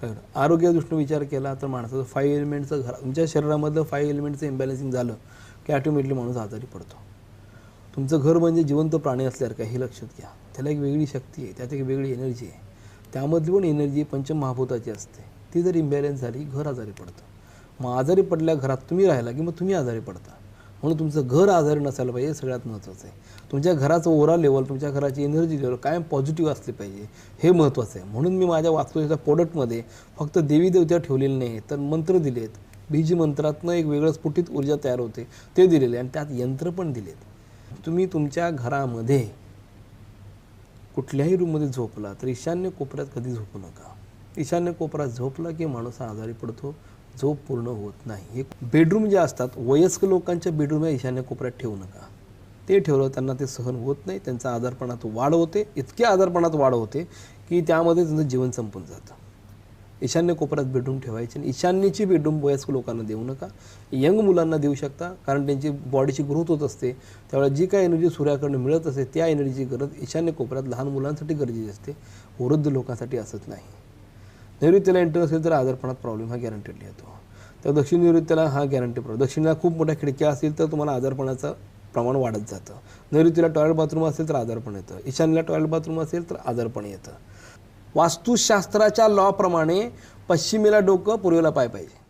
काय होतं विचार केला तर माणसाचं फाईव्ह एलिमेंटचं घर तुमच्या शरीरामधलं फाईव्ह एलिमेंटचं इम्बॅलन्सिंग झालं की ॲटोमॅटिकली माणूस आजारी पडतो. तुमचं घर म्हणजे जिवंत प्राणी असल्यासारखं हे लक्षात घ्या. त्याला एक वेगळी शक्ती आहे त्यात एक वेगळी एनर्जी आहे. त्यामधली पण एनर्जी पंचमहाभूताची असते. ती जर इम्बॅलन्स झाली घर आजारी पडतं. मग आजारी पडल्या घरात तुम्ही राहिला की मग तुम्ही आजारी पडता. म्हणून तुमचं घर आजारी नसायला पाहिजे सगळ्यात महत्त्वाचं आहे. तुमच्या घराचं ओव्हरऑल लेवल तुमच्या घराची एनर्जी लेवल कायम पॉझिटिव्ह असली पाहिजे हे महत्त्वाचं आहे. म्हणून मी माझ्या वास्तुच्या प्रोडक्टमध्ये फक्त देवी देवत्या ठेवलेले नाही तर मंत्र दिलेत. बीज मंत्रातनं एक वेगळं स्फुटित ऊर्जा तयार होते ते दिलेले आणि त्यात यंत्र पण दिलेत. तुम्ही तुमच्या घरामध्ये कुठल्याही रूममध्ये झोपला तर ईशान्य कोपऱ्यात कधी झोपू नका. ईशान्य कोपऱ्यात झोपला की माणूस हा आजारी पडतो झोप पूर्ण होत नाही. हे बेडरूम जे असतात वयस्क लोकांच्या बेडरूम या ईशान्य कोपऱ्यात ठेवू नका. ते ठेवलं त्यांना ते सहन होत नाही त्यांचा आजारपणात वाढ होते इतक्या आजारपणात वाढ होते की त्यामध्ये त्यांचं जीवन संपून जातं. ईशान्य कोपऱ्यात बेडरूम ठेवायची आणि ईशान्यची बेडरूम वयस्क लोकांना देऊ नका. यंग मुलांना देऊ शकता कारण त्यांची बॉडीची ग्रोथ होत असते. त्यावेळेला जी काय एनर्जी सूर्याकडनं मिळत असते त्या एनर्जीची गरज ईशान्य कोपऱ्यात लहान मुलांसाठी गरजेची असते. वृद्ध लोकांसाठी असत नाही. नैऋत्याला एंटर असेल तर आजारपणात प्रॉब्लेम हा गॅरंटेडली येतो. तर दक्षिण नैऋत्याला हा गॅरंटी प्रॉब्लेम दक्षिणेला खूप मोठ्या खिडक्या असतील तर तुम्हाला आजारपणाचं प्रमाण वाढत जातं. नैऋत्याला टॉयलेट बाथरूम असेल तर आजारपण येतं. ईशान्यला टॉयलेट बाथरूम असेल तर आजारपण येतं. वास्तुशास्त्राच्या लॉप्रमाणे पश्चिमेला डोकं पूर्वेला पाय पाहिजे.